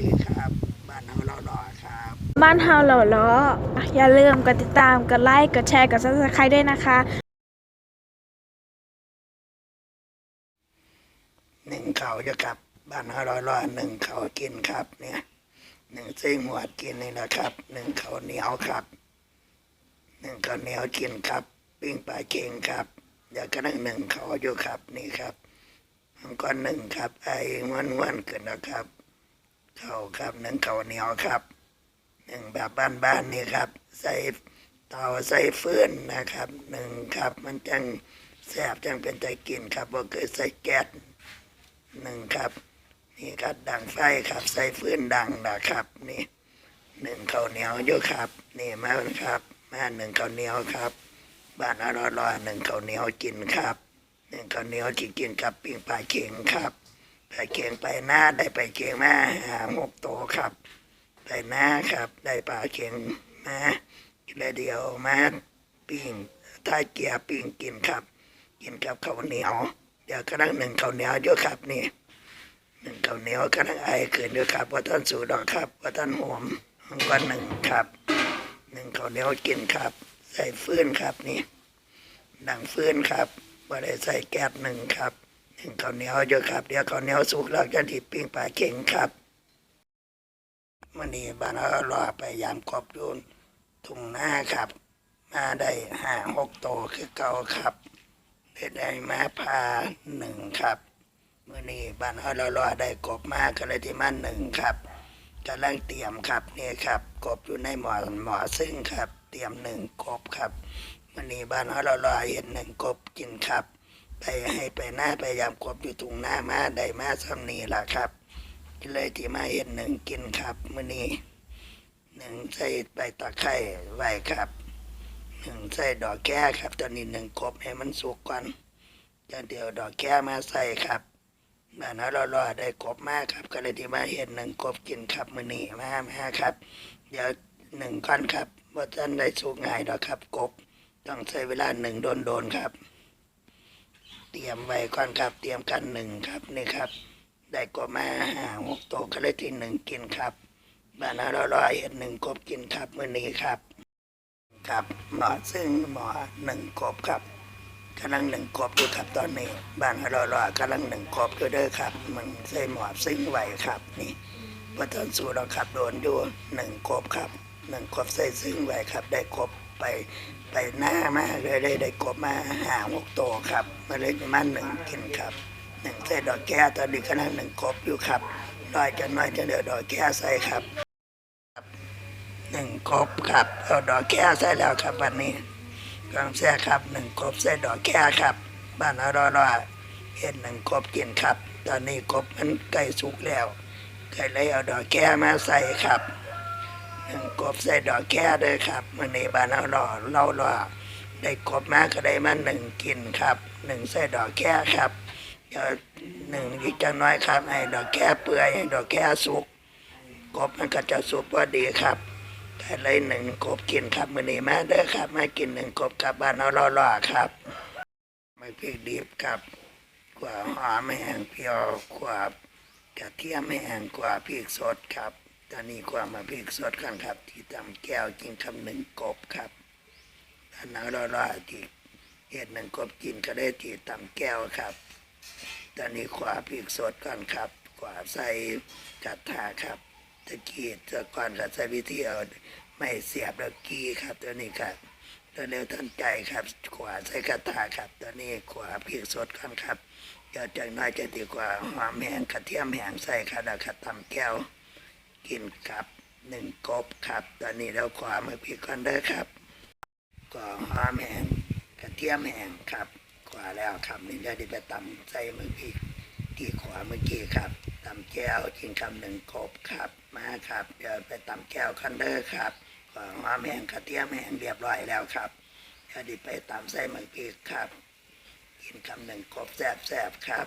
ดีครับ บ้านเฮาเราหล่อครับ บ้านเฮาเหล่าล้ออย่าลืมกดติดตาม กดไลค์ กดแชร์ กด subscribe ด้วยนะคะหนึ่งเขาจะครับบ้านเฮาเราหล่อหนึ่งเขากินครับเนี่ยหนึ่งซิ่งหัวดกินนี่นะครับ หนึ่งเขาวเหนียวครับ หนึ่งเขาวเหนียวกินครับ ปิ้งปลาเค็งครับเดี๋ยวก็นั่งหนึ่งเขาอยู่ครับนี่ครับมันก็หนึ่งครับ ไอ้ม้วนม้วนๆขึ้นนะครับ เขาครับหนึ่งเขาเหนียวครับหนึ่งแบบบ้านๆนี่ครับ ใส่เตาใส่ฟืนนะครับหนึ่งครับ มันจังแซ่บจังเป็นใจกินครับบ่เคยใส่แก๊สหนึ่งครับ นี่ครับดังไฟครับ ใส่ฟืนดังนะครับ นี่หนึ่งเขาเหนียวอยู่ครับ นี่มาครับมาหนึ่งเขาเหนียวครับ บ้านอร่อยรอหนึ่งเขาเหนียวกินครับหนึ่งเขาเหนียวที่กินกับปิ้งปลาเค็งครับ ปลาเค็งไปหน้าได้ไปเค็งมาหาหกโตวครับไปหน้าครับ ได้ปลาเค็งมาแล้วเดียวมาปิ้งถ้าเกียร์ปิ้งกินครับ กินกับข้าวเหนียว เดี๋ยวกำลังหนึ่งข้าวเหนียวอยู่ครับนี่หนึ่งข้าวเหนียวกำลังไอเกินด้วยครับว่าท่านสูดอกครับว่าท่านหอมมันก็หนึ่งครับหนึ่งข้าวเหนียวกินครับ ใส่ฟืนครับนี่ดังฟืนครับว่าได้ใส่แก๊สหนึ่งครับ ข้าวเหนียวเยอะครับ เดี๋ยวข้าวเหนียวสุกแล้วจะที่ปิ้งปลาเข็งครับมันนี้บ้านเรารอไปยามกบดูนทุ่งหน้าครับ มาได้ห้าหกโตวคือเก่าครับได้ได้มาพาหนึ่งครับมื่อนี้บ้านเรารอได้กบมาก็เลยที่มันหนึ่งครับกำลังเตรียมครับนี่ครับ กบอยู่ในหมอหมอซึ่งครับ เตรียมหนึ่งกบครับมื่อนี้บ้านเฮาเรารอเห็นหนึ่งกบกินครับ ไปให้ไปหน้าไปยามกบอยู่ตรงหน้ามาได้มาซ้ำนี้ล่ะครับก็เลยที่มาเห็นหนึ่งกินครับมื่อนี้หนึ่งใส่ใบตะไคร้ไว้ครับหนึ่งใส่ดอกแก้ครับ ตอนนี้หนึ่งกบให้มันสุกก่อนจะเดี๋ยวดอกแก้มาใส่ครับบ้านเรารอได้กบมากครับ ก็เลยที่มาเห็นหนึ่งกบกินครับมือนี้มามาครับ เดี๋ยวหนึ่งก้อนครับว่าท่านได้สุกง่ายดอกครับกบต้องใช้เวลาหนึ่งโดนโดนๆครับ เตรียมไว้ก่อนครับ เตรียมกันหนึ่งครับนี่ครับ ได้กบมาห้าหกโตวก็เลยที่หนึ่งกินครับบ้านเรารอเห็นหนึ่งกบกินครับมือนี้ครับ ครับหมอซึ่งหมอหนึ่งกบครับกำลังหนึ่งกบอยู่ครับตอนนี้บ้านเรารอกำลังหนึ่งกบอยู่เด้อครับ มันใส่หมอบซึ่งไหวครับ นี่พอตอนสู่เราขับโดนอยู่หนึ่งกบครับหนึ่งกบใส่ซึ่งไหวครับ ได้กบ ไปไปหน้ามาเลยได้ได้กบมาหาหกโตวครับมาเลยมาหนึ่งกินครับหนึ่งใส่ดอกแก้วตอนนี้กำลังหนึ่งกบอยู่ครับลอยจะน้อยจะเดือดอกแก้วใส่ครับหนึ่งกบครับเอาดอกแก้วใส่แล้วครับวันนี้กองแซ่ครับหนึ่งกบใส่ดอกแค่ครับบ้านเรารอรอเห็นหนึ่งกบกินครับ ตอนนี้กบมันใกล้สุกแล้วใกล้เลยเอาดอกแค่มาใส่ครับ กบใส่ดอกแค่ด้วยครับมื่อนี้บ้านเรารอเรารอได้กบมาก็ได้มาหนึ่งกินครับหนึ่งใส่ดอกแค่ครับเดี๋ยวหนึ่งอีกจังน้อยครับให้ดอกแค่เปื่อยให้ดอกแค่สุกกบมันก็จะสุกพอดีครับแต่เลยหนึ่งกบกินครับมือนี้มาเด้อครับมากินหนึ่งกบกับบ้านเอาล่อครับ ไม่พริกดิบครับกว่าหอมแห้งเปรี้ยวกว่า กระเทียมแห้งกว่าพริกสดครับ ตอนนี้กว่ามาพิกสดกันครับ ที่ตำแก้วกินคำหนึ่งกบครับอันนั้นล่อๆที่เห็ดหนึ่งกบกินก็ได้ที่ตำแก้วครับ ตอนนี้ขวาพริกสดก่อนครับ ขวาใส่กระทะครับตะกี้ตะก่อนกับใช้วิธีเอาไม่เสียบแล้วกี้ครับตัวนี้ครับตัวเร็วทันใจครับ ขวาใส่กระทะครับ ตัวนี้ขวาพริกสดก่อนครับเดี๋ยวจากน้อยจะดีกว่าหอมแห้งกระเทียมแห้งใส่ครับแล้วครับตำแก้ว กินครับหนึ่งกบครับ ตอนนี้เราขวามาพริกก่อนเด้อครับก็หอมแห้งกระเทียมแห้งครับขวาแล้วครับนี่ได้ไปตำใส่มือพริกที่ขวาเมื่อกี้ครับตำแก้วกินคำหนึ่งกบครับมาครับเดี๋ยวไปตำแก้วคันเดอร์ครับขวาหอมแห้งกระเทียมแห้งเรียบร้อยแล้วครับเดี๋ยวดิไปตำใส่มือกี้ครับ กินคำหนึ่งกบแซ่บๆครับ